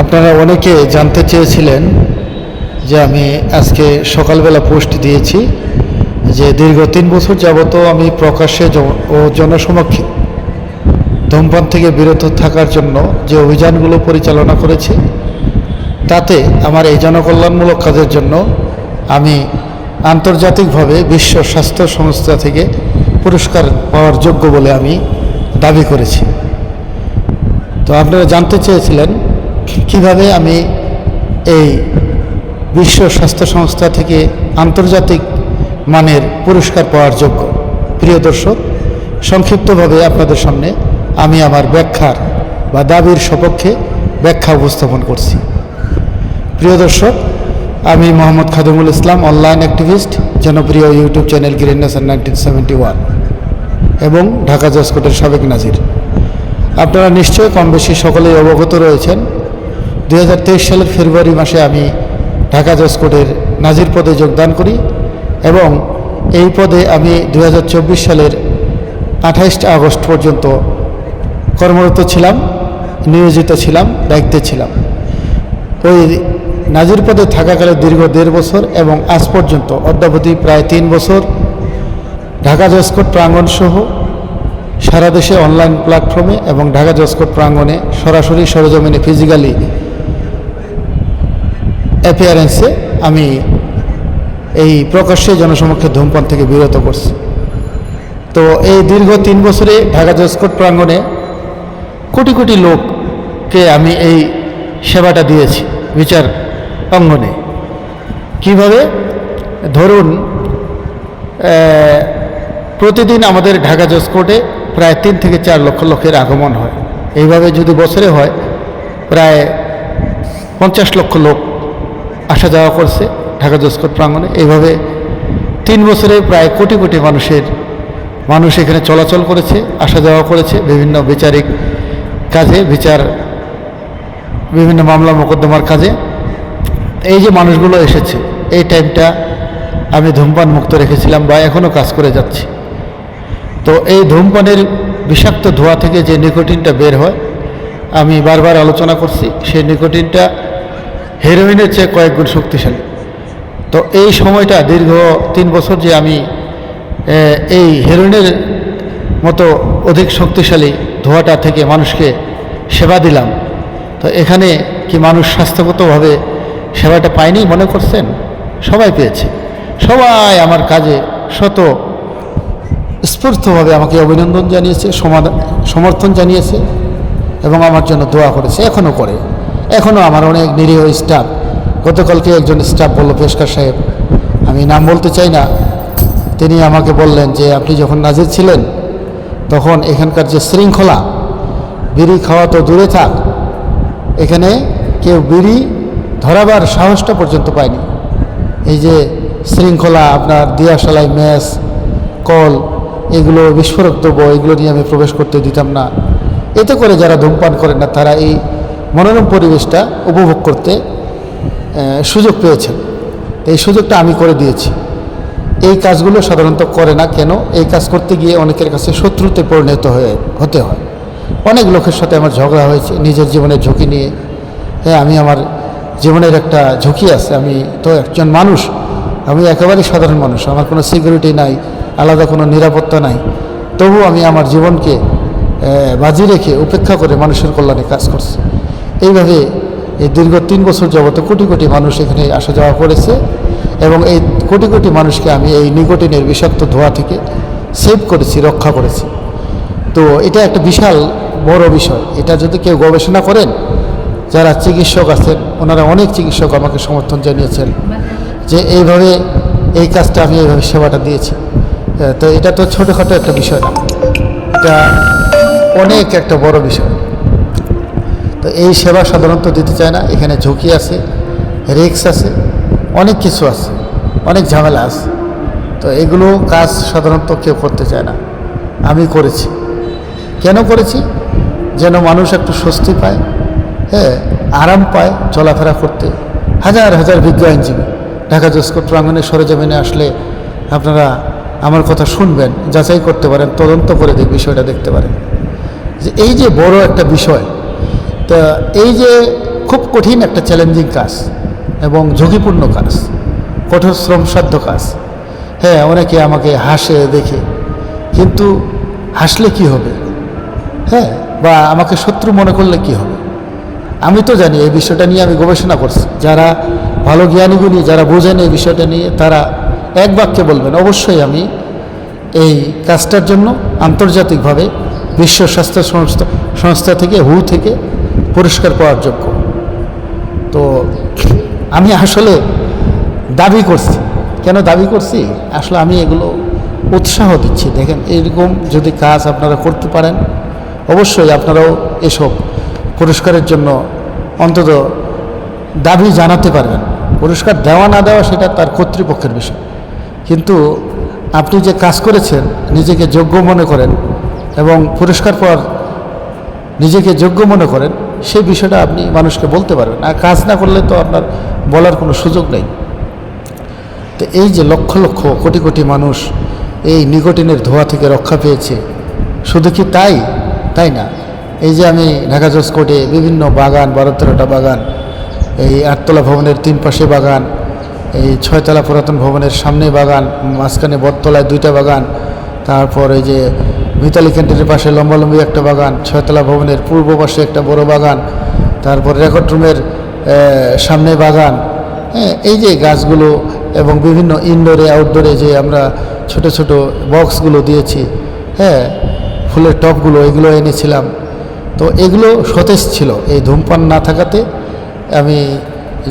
আপনারা অনেকে জানতে চেয়েছিলেন যে আমি আজকে সকালবেলা পোস্ট দিয়েছি যে দীর্ঘ তিন বছর যাবত আমি প্রকাশ্যে ও জনসমক্ষে ধূমপান থেকে বিরত থাকার জন্য যে অভিযানগুলো পরিচালনা করেছি, তাতে আমার এই জনকল্যাণমূলক কাজের জন্য আমি আন্তর্জাতিকভাবে বিশ্ব স্বাস্থ্য সংস্থা থেকে পুরস্কার পাওয়ার যোগ্য বলে আমি দাবি করেছি। তো আপনারা জানতে চেয়েছিলেন কীভাবে আমি এই বিশ্ব স্বাস্থ্য সংস্থা থেকে আন্তর্জাতিক মানের পুরস্কার পাওয়ার যোগ্য? প্রিয় দর্শক, সংক্ষিপ্তভাবে আপনাদের সামনে আমি আমার ব্যাখ্যার বা দাবির সপক্ষে ব্যাখ্যা উপস্থাপন করছি। প্রিয় দর্শক, আমি মোহাম্মদ খাদিমুল ইসলাম, অনলাইন অ্যাক্টিভিস্ট, জনপ্রিয় YouTube channel green nation nineteen seventy one এবং ঢাকা জসকোটের সাবেক নাজির। আপনারা নিশ্চয়ই কম বেশি সকলেই অবগত রয়েছেন দুই হাজার তেইশ সালের ফেব্রুয়ারি মাসে আমি ঢাকা জসকোটের নাজির পদে যোগদান করি এবং এই পদে আমি দু হাজার চব্বিশ সালের আঠাইশটা আগস্ট পর্যন্ত কর্মরত ছিলাম, নিয়োজিত ছিলাম, দায়িত্বে ছিলাম। ওই নাজির পদে থাকাকালে দীর্ঘ দেড় বছর এবং আজ পর্যন্ত অদ্যাবধি প্রায় তিন বছর ঢাকা জসকোট প্রাঙ্গণ সহ সারা দেশে অনলাইন প্ল্যাটফর্মে এবং ঢাকা জসকোট প্রাঙ্গণে সরাসরি সরজমিনে ফিজিক্যালি অ্যাপিয়ারেন্সে আমি এই প্রকাশ্যে জনসমক্ষে ধূমপান থেকে বিরত করছি। তো এই দীর্ঘ তিন বছরে ঢাকা জসকোট প্রাঙ্গণে কোটি কোটি লোককে আমি এই সেবাটা দিয়েছি বিচার অঙ্গনে। কীভাবে? ধরুন প্রতিদিন আমাদের ঢাকা জসকোটে প্রায় তিন থেকে চার লক্ষ লোকের আগমন হয়। এইভাবে যদি বছরে হয়, প্রায় পঞ্চাশ লক্ষ লোক আসা যাওয়া করছে ঢাকা জসকোট প্রাঙ্গণে। এইভাবে তিন বছরে প্রায় কোটি কোটি মানুষের, মানুষ এখানে চলাচল করেছে, আসা যাওয়া করেছে, বিভিন্ন বিচারিক কাজে, বিচার, বিভিন্ন মামলা মোকদ্দমার কাজে। এই যে মানুষগুলো এসেছে, এই টাইমটা আমি ধূমপান মুক্ত রেখেছিলাম বা এখনও কাজ করে যাচ্ছি। তো এই ধূমপানের বিষাক্ত ধোঁয়া থেকে যে নিকোটিনটা বের হয়, আমি বারবার আলোচনা করছি, সেই নিকোটিনটা হেরোইনের চেয়ে কয়েক গুণ শক্তিশালী। তো এই সময়টা দীর্ঘ তিন বছর যে আমি এই হেরোইনের মতো অধিক শক্তিশালী ধোঁয়াটা থেকে মানুষকে সেবা দিলাম। তো এখানে কি মানুষ স্বাস্থ্যগতভাবে সেবাটা পায়নি মনে করছেন? সবাই পেয়েছে। সবাই আমার কাজে শত স্ফূর্তভাবে আমাকে অভিনন্দন জানিয়েছে সমাধান সমর্থন জানিয়েছে এবং আমার জন্য দোয়া করেছে এখনও করে। এখনও আমার অনেক নিরীহ স্টাফ গতকালকে একজন স্টাফ বলল, পেশকার সাহেব, আমি নাম বলতে চাই না। তিনি আমাকে বললেন যে, আপনি যখন নাজির ছিলেন, তখন এখানকার যে শৃঙ্খলা, বিড়ি খাওয়া তো দূরে থাক, এখানে কেউ বিড়ি ধরাবার সাহসটা পর্যন্ত পায়নি। এই যে শৃঙ্খলা, আপনার দিয়াশালাই ম্যাচ, কল, এগুলো বিস্ফোরক দ্রব্য, এগুলো নিয়ে আমি প্রবেশ করতে দিতাম না। এতে করে যারা ধূমপান করেন না, তারা এই মনোরম পরিবেশটা উপভোগ করতে সুযোগ পেয়েছেন। এই সুযোগটা আমি করে দিয়েছি। এই কাজগুলো সাধারণত করে না কেন? এই কাজ করতে গিয়ে অনেকের কাছে শত্রুতে পরিণত হয়ে, হতে হয়। অনেক লোকের সাথে আমার ঝগড়া হয়েছে, নিজের জীবনের ঝুঁকি নিয়ে। হ্যাঁ আমি আমার জীবনের একটা ঝুঁকি আছে, আমি তো একজন মানুষ। আমি একেবারেই সাধারণ মানুষ, আমার কোনো সিকিউরিটি নাই, আলাদা কোনো নিরাপত্তা নাই। তবু আমি আমার জীবনকে বাজি রেখে উপেক্ষা করে মানুষের কল্যাণে কাজ করছি। এইভাবে এই দীর্ঘ তিন বছর যাবত কোটি কোটি মানুষ এখানে আসা যাওয়া করেছে এবং এই কোটি কোটি মানুষকে আমি এই নিকোটিনের বিষাক্ত ধোঁয়া থেকে সেভ করেছি, রক্ষা করেছি। তো এটা একটা বিশাল বড় বিষয়। এটা যদি কেউ গবেষণা করেন, যারা চিকিৎসক আছেন, ওনারা অনেক চিকিৎসক আমাকে সমর্থন জানিয়েছেন যে এইভাবে এই কাজটা আমি এইভাবে সেবাটা দিয়েছি। তো এটা তো ছোটোখাটো একটা বিষয় না। এটা অনেক একটা বড় বিষয়। তো এই সেবা সাধারণত দিতে চায় না। এখানে ঝুঁকি আছে রিক্স আছে, অনেক কিছু আছে, অনেক ঝামেলা আছে। তো এগুলো কাজ সাধারণত কেউ করতে চায় না। আমি করেছি। কেন করেছি? যেন মানুষ একটু স্বস্তি পায় হ্যাঁ আরাম পায় চলাফেরা করতে। হাজার হাজার বিজ্ঞ আইনজীবী ঢাকা জসকোট প্রাঙ্গনে সরেজমিনে আসলে আপনারা আমার কথা শুনবেন, যাচাই করতে পারেন, তদন্ত করে বিষয়টা দেখতে পারেন। যে এই যে বড় একটা বিষয় তা এই যে খুব কঠিন একটা চ্যালেঞ্জিং কাজ এবং ঝুঁকিপূর্ণ কাজ, কঠোর শ্রমসাধ্য কাজ হ্যাঁ অনেকে আমাকে হাসে, দেখে, কিন্তু হাসলে কি হবে? হ্যাঁ বা আমাকে শত্রু মনে করলে কি হবে? আমি তো জানি এই বিষয়টা নিয়ে আমি গবেষণা করছি। যারা ভালো জ্ঞানীগুলি যারা বোঝেন এই বিষয়টা নিয়ে, তারা এক বাক্যে বলবেন, অবশ্যই আমি এই কাজটার জন্য আন্তর্জাতিকভাবে বিশ্ব স্বাস্থ্য সংস্থা সংস্থা থেকে, হু থেকে পুরস্কার পাওয়ার যোগ্য। তো আমি আসলে দাবি করছি। কেন দাবি করছি? আসলে আমি এগুলো উৎসাহ দিচ্ছি। দেখেন, এরকম যদি কাজ আপনারা করতে পারেন, অবশ্যই আপনারাও এসব পুরস্কারের জন্য অন্তত দাবি জানাতে পারবেন। পুরস্কার দেওয়া না দেওয়া সেটা তার কর্তৃপক্ষের বিষয়। কিন্তু আপনি যে কাজ করেছেন, নিজেকে যোগ্য মনে করেন এবং পুরস্কার পাওয়ার নিজেকে যোগ্য মনে করেন সেই বিষয়টা আপনি মানুষকে বলতে পারবেন। আর কাজ না করলে তো আপনার বলার কোনো সুযোগ নেই। তো এই যে লক্ষ লক্ষ, কোটি কোটি মানুষ এই নিকোটিনের ধোঁয়া থেকে রক্ষা পেয়েছে, শুধু কি তাই? তাই না? এই যে আমি ঢাকা জজ কোর্টে বিভিন্ন বাগান বারো তেরোটা বাগান, এই আটতলা ভবনের তিন পাশে বাগান, এই ছয়তলা পুরাতন ভবনের সামনে বাগান, মাঝখানে বটতলায় দুইটা বাগান, তারপর এই যে মিতালি ক্যান্টিনের পাশে লম্বালম্বি একটা বাগান, ছয়তলা ভবনের পূর্ব পাশে একটা বড় বাগান, তারপর রেকর্ড রুমের সামনে বাগান। হ্যাঁ এই যে গাছগুলো এবং বিভিন্ন ইনডোরে আউটডোরে যে আমরা ছোট ছোট বক্সগুলো দিয়েছি হ্যাঁ ফুলের টপগুলো, এগুলো এনেছিলাম। তো এগুলো সতেজ ছিল, এই ধূমপান না থাকাতে আমি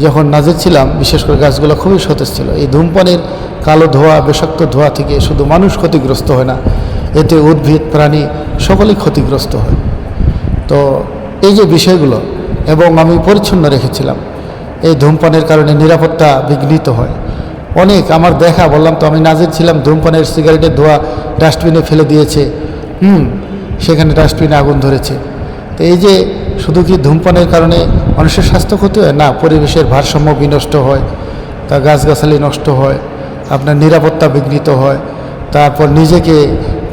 যখন নাজের ছিলাম, বিশেষ করে গাছগুলো খুবই সতেজ ছিল। এই ধূমপানের কালো ধোঁয়া, বিষাক্ত ধোঁয়া থেকে শুধু মানুষ ক্ষতিগ্রস্ত হয় না এতে উদ্ভিদ, প্রাণী সকলেই ক্ষতিগ্রস্ত হয়। তো এই যে বিষয়গুলো এবং আমি পরিচ্ছন্ন রেখেছিলাম, এই ধূমপানের কারণে নিরাপত্তা বিঘ্নিত হয়। অনেক আমার দেখা, বললাম তো আমি নাজির ছিলাম, ধূমপানের সিগারেটের ধোয়া ডাস্টবিনে ফেলে দিয়েছে। হুম, সেখানে ডাস্টবিনে আগুন ধরেছে। তো এই যে শুধু কি ধূমপানের কারণে মানুষের স্বাস্থ্য ক্ষতি হয়? না, পরিবেশের ভারসাম্য বিনষ্ট হয়, তা গাছগাছালি নষ্ট হয়, আপনার নিরাপত্তা বিঘ্নিত হয়। তারপর নিজেকে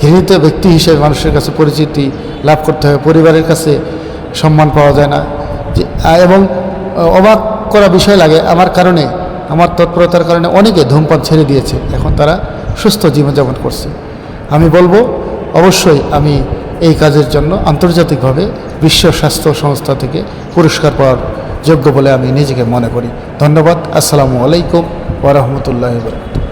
ঘৃণিত ব্যক্তি হিসেবে মানুষের কাছে পরিচিতি লাভ করতে হয় পরিবারের কাছে সম্মান পাওয়া যায় না। এবং অবাক করা বিষয় লাগে আমার কারণে, আমার তৎপরতার কারণে অনেকে ধূমপান ছেড়ে দিয়েছে, এখন তারা সুস্থ জীবনযাপন করছে। আমি বলব, অবশ্যই আমি এই কাজের জন্য আন্তর্জাতিকভাবে বিশ্ব স্বাস্থ্য সংস্থা থেকে পুরস্কার পাওয়ার যোগ্য বলে আমি নিজেকে মনে করি। ধন্যবাদ, আসসালামু আলাইকুম ওরহমতুল্লাহ বরকাত